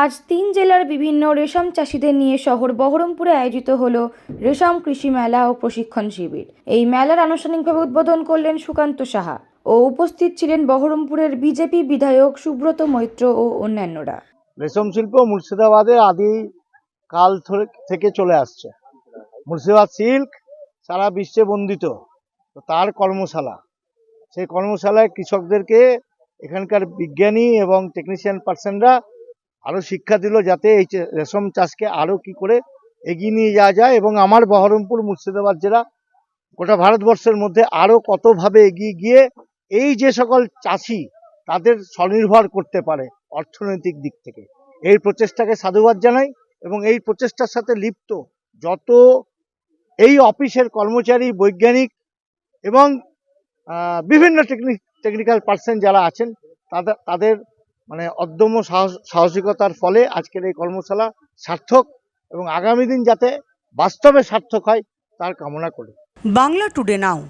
আজ তিন জেলার বিভিন্ন রেশম চাষিদের নিয়ে শহর বহরমপুরে আয়োজিত হল রেশম কৃষি মেলা ও প্রশিক্ষণ শিবির। এই মেলার আনুষ্ঠানিকভাবে উদ্বোধন করলেন সুকান্ত সাহা ও উপস্থিত ছিলেন বহরমপুরের বিজেপি বিধায়ক সুব্রত মৈত্র ও অন্যান্যরা। রেশম শিল্প মুর্শিদাবাদের আদি কাল থেকে চলে আসছে। মুর্শিদাবাদ সিল্ক সারা বিশ্বে বন্দিত। তো তার কর্মশালা। সেই কর্মশালায় কৃষকদেরকে এখানকার বিজ্ঞানী এবং টেকনিশিয়ান পার্সনরা আরও শিক্ষা দিল যাতে এই রেশম চাষকে আরও কি করে এগিয়ে নিয়ে যাওয়া যায় এবং আমার বহরমপুর মুর্শিদাবাদ জেলা গোটা ভারতবর্ষের মধ্যে আরও কতভাবে এগিয়ে গিয়ে এই যে সকল চাষি তাদের স্বনির্ভর করতে পারে অর্থনৈতিক দিক থেকে। এই প্রচেষ্টাকে সাধুবাদ জানাই এবং এই প্রচেষ্টার সাথে লিপ্ত যত এই অফিসের কর্মচারী, বৈজ্ঞানিক এবং বিভিন্ন টেকনিক টেকনিক্যাল পার্সন যারা আছেন, তাদের তাদের মানে অদম্য সাহস, সাহসিকতার ফলে আজকের এই কর্মশালা সার্থক এবং আগামী দিন যাতে বাস্তবে সার্থক হয়, তার কামনা করি। বাংলা টুডে নাও